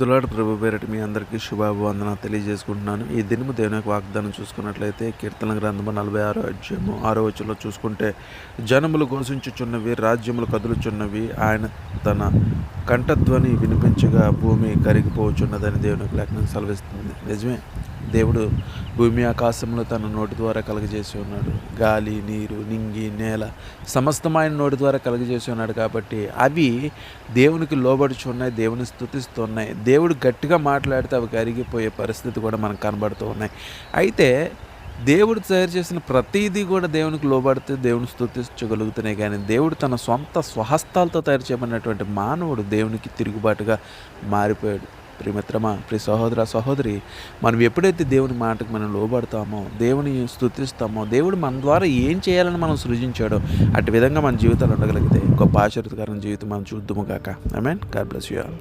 దులాడు ప్రభు పేరటి మీ అందరికీ శుభాభివందన తెలియజేసుకుంటున్నాను. ఈ దినము దేవుని యొక్క వాగ్దానం చూసుకున్నట్లయితే కీర్తన గ్రంథము నలభై ఆరో అధ్యయము ఆరో వచ్చంలో చూసుకుంటే జనములు ఘోషించుచున్నవి రాజ్యములు కదులుచున్నవి ఆయన తన కంఠధ్వని వినిపించగా భూమి కరిగిపోవచ్చున్నదని దేవుని యొక్క లేఖనం సెలవిస్తుంది. నిజమే? దేవుడు భూమి ఆకాశంలో తన నోటి ద్వారా కలగజేసి ఉన్నాడు. గాలి నీరు నింగి నేల సమస్తం ఆయన నోటి ద్వారా కలగజేసి ఉన్నాడు కాబట్టి అవి దేవునికి లోబడుచున్నాయి దేవుని స్థుతిస్తున్నాయి. దేవుడు గట్టిగా మాట్లాడితే అవి కరిగిపోయే పరిస్థితి కూడా మనకు కనబడుతూ ఉన్నాయి. అయితే దేవుడు తయారు చేసిన ప్రతిదీ కూడా దేవునికి లోబడితే దేవుని స్థుతించగలుగుతున్నాయి కానీ దేవుడు తన సొంత స్వహస్తాలతో తయారు చేయబడినటువంటి మానవుడు దేవునికి తిరుగుబాటుగా మారిపోయాడు. ప్రియమిత్రమా ప్రియ సహోదర సహోదరి మనం ఎప్పుడైతే దేవుని మాటకు మనం లోబడతామో దేవుని స్థుతిస్తామో దేవుడు మన ద్వారా ఏం చేయాలని మనం సృజించాడో అటు విధంగా మన జీవితాలు ఉండగలిగితే గొప్ప ఆశీర్వదకరమైన జీవితం మనం చూద్దాము కాక I mean God bless you all